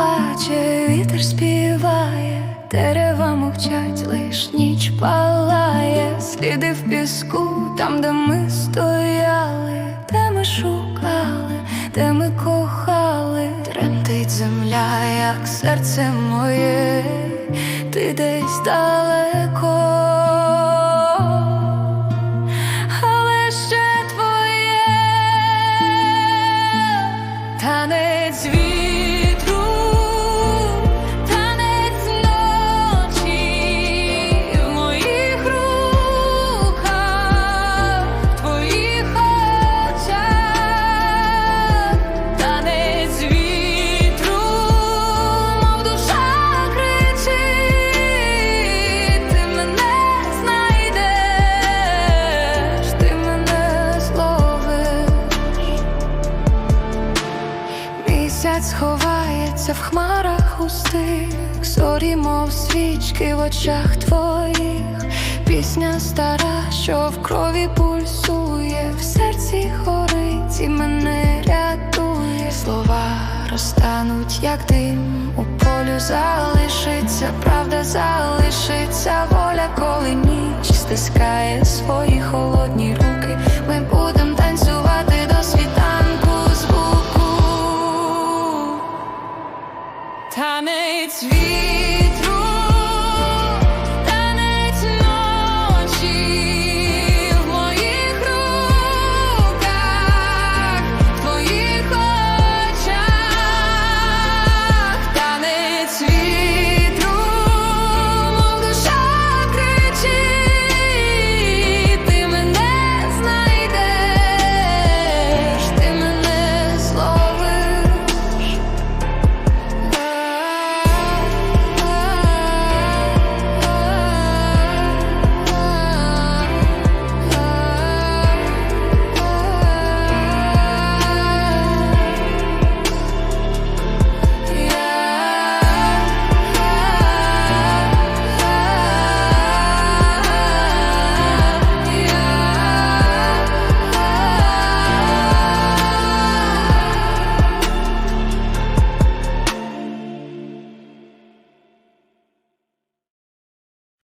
Плаче, вітер співає, дерева мовчать, лиш ніч палає, сліди в піску, там, де ми стояли, де ми шукали, де ми кохали, тремтить земля, як серце моє, ти десь далеко. Місяць ховається в хмарах густих, зорі, мов свічки в очах твоїх, пісня стара, що в крові пульсує, в серці горить і мене рятує. Слова розтануть, як дим у полю залишиться, правда залишиться воля, коли ніч стискає свої холодні руки. time it's free.